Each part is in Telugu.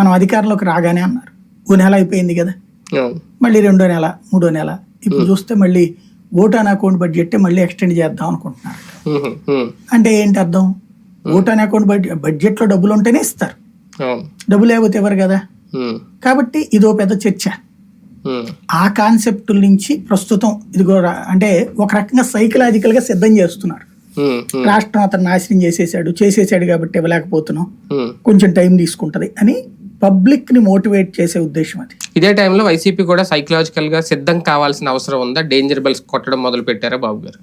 మనం అధికారంలోకి రాగానే అన్నారు. ఓ నెల అయిపోయింది కదా. మళ్ళీ రెండో నెల మూడో నెల. ఇప్పుడు చూస్తే మళ్ళీ ఓటాన్ అకౌంట్ బడ్జెట్ మళ్ళీ ఎక్స్టెండ్ చేద్దాం అనుకుంటున్నారు. అంటే ఏంటి అర్థం? ఓటాన్ అకౌంట్ బడ్జెట్ బడ్జెట్లో డబ్బులు ఉంటేనే ఇస్తారు. డబ్బులు లేకపోతే ఎవరు కదా? కాబట్టి ఇదో పెద్ద చర్చ. ఆ కాన్సెప్ట్ నుంచి ప్రస్తుతం ఇదిగో రా- అంటే ఒక రకంగా సైకలాజికల్గా సిద్ధం చేస్తున్నారు. రాష్ట్రం అతను నాశనం చేసేసాడు చేసేసాడు కాబట్టి ఇవ్వలేకపోతున్నాం. కొంచెం టైం తీసుకుంటది అని పబ్లిక్ని మోటివేట్ చేసే ఉద్దేశం అది. ఇదే టైంలో వైసీపీ కూడా సైకలాజికల్గా సిద్ధం కావాల్సిన అవసరం ఉందా? డేంజర్ బెల్స్ కొట్టడం మొదలు పెట్టారా బాబు గారు?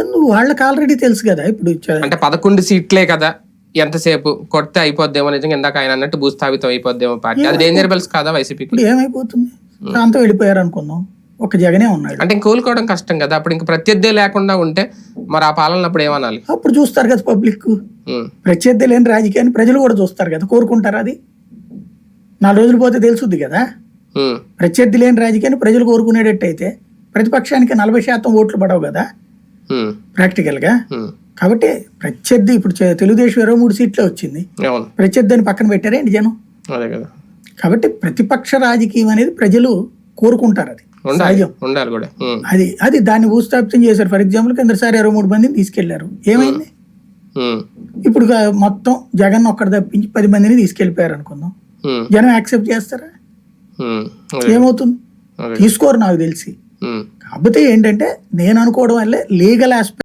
ఎందుకు? వాళ్ళకి ఆల్రెడీ తెలుసు కదా ఇప్పుడు అంటే పదకొండు సీట్లే కదా. ఎంతసేపు కొడితే అయిపోద్దేమో నిజంగా ఇందాక ఆయన అన్నట్టు భూస్థాపితం అయిపోద్దేమో పార్టీ. అది డేంజర్ బెల్స్ కాదా వైసీపీకి? ఇప్పుడు ఏమైపోతుంది? అంతా వెళ్ళిపోయారు అనుకుందాం. ఒక జగనే ఉన్నాడు. అంటే ఇంక కోలుకోవడం కష్టం కదా. అప్పుడు ఇంక ప్రత్యర్థి లేకుండా ఉంటే మరి ఆ పాలన అప్పుడు ఏమనాలి? అప్పుడు చూస్తారు కదా పబ్లిక్ ప్రత్యర్థి లేని రాజకీయాన్ని ప్రజలు కూడా చూస్తారు కదా. కోరుకుంటారు అది? నాలుగు రోజులు పోతే తెలుసుద్ది కదా. ప్రత్యర్థి లేని రాజకీయాన్ని ప్రజలు కోరుకునేటట్టయితే ప్రతిపక్షానికి నలభై శాతం ఓట్లు పడవు కదా. ఉమ్, ప్రాక్టికల్గా. ఉమ్. కాబట్టి ప్రత్యర్థి ఇప్పుడు తెలుగుదేశం ఇరవై మూడు సీట్లే వచ్చింది. అవును. ప్రత్యర్థిని పక్కన పెట్టారేంటి జనం? కాబట్టి ప్రతిపక్ష రాజకీయం అనేది ప్రజలు కోరుకుంటారు అది. ఉండాలి. కూడా. అది అది దాన్ని భూస్థాపితం చేశారు. ఫర్ ఎగ్జాంపుల్ కిందసారి ఇరవై మూడు మందిని తీసుకెళ్ళారు. ఏమైంది? ఇప్పుడు గా- మొత్తం జగన్ ఒక్కడ తప్పించి పది మందిని తీసుకెళ్ళిపోయారు అనుకుందాం. జనం యాక్సెప్ట్ చేస్తారా? ఏమవుతుంది. తీసుకోరు నాకు తెలిసి. కాకపోతే ఏంటంటే నేను అనుకోవడం వల్లే లీగల్ ఆస్పెక్ట్